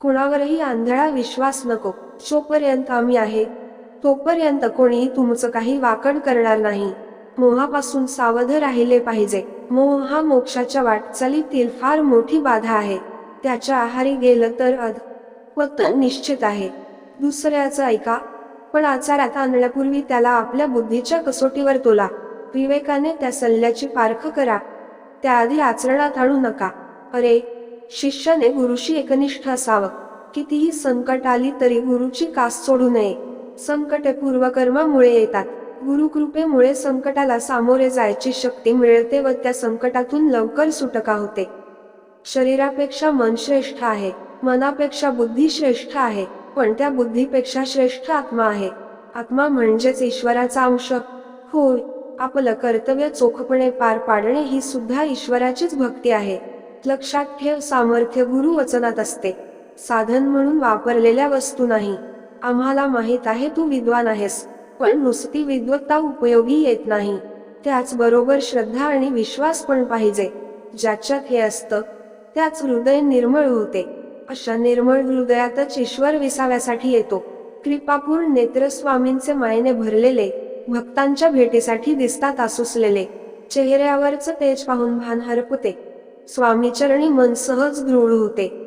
कुणावरही आंधळा विश्वास नको. जोपर्यंत आम्ही आहे. तोपर्यंत कोणीही तुमचं काही वाकड करणार नाही. मोहापासून सावध राहिले पाहिजे. मोह हा मोक्षाच्या वाटचालीतील फार मोठी बाधा आहे. त्याच्या आहारी गेलं तर अध. पतन निश्चित आहे. दुसऱ्याचं ऐका. पण आचारात आणण्यापूर्वी त्याला आपल्या बुद्धीच्या कसोटीवर तोला. विवेकाने त्या सल्ल्याची पारख करा. त्याआधी आचरणात आणू नका. अरे शिष्याने गुरुशी एकनिष्ठ असावं. कितीही संकट आली तरी गुरुची कास सोडू नये. संकटे पूर्वकर्मामुळे येतात. गुरुकृपेमुळे संकटाला सामोरे जायची शक्ती मिळते व त्या संकटातून लवकर सुटका होते. शरीरापेक्षा मन श्रेष्ठ आहे. मनापेक्षा बुद्धी श्रेष्ठ आहे. पण त्या बुद्धीपेक्षा श्रेष्ठ आत्मा आहे. आत्मा म्हणजेच ईश्वराचा अंश. होय आपलं कर्तव्य चोखपणे पार पाडणे ही सुद्धा ईश्वराचीच भक्ती आहे. लक्षात ठेव सामर्थ्य गुरु वचनात असते. साधन म्हणून वापरलेल्या वस्तू नाही. आम्हाला माहीत आहे तू विद्वान आहेस पण नुसती विद्वत्ता उपयोगी येत नाही. त्याचबरोबर श्रद्धा आणि विश्वास पण पाहिजे. ज्याच्यात हे असतं त्याच हृदय निर्मळ होते. अशा निर्मळ हृदयातच ईश्वर विसाव्यासाठी येतो. कृपापूर्ण नेत्र स्वामींचे मायने भरलेले भक्तांच्या भेटीसाठी दिसतात आसुसलेले. चेहऱ्यावरच तेज पाहून भान हरपते. स्वामीचरणी मन सहज दृढ होते.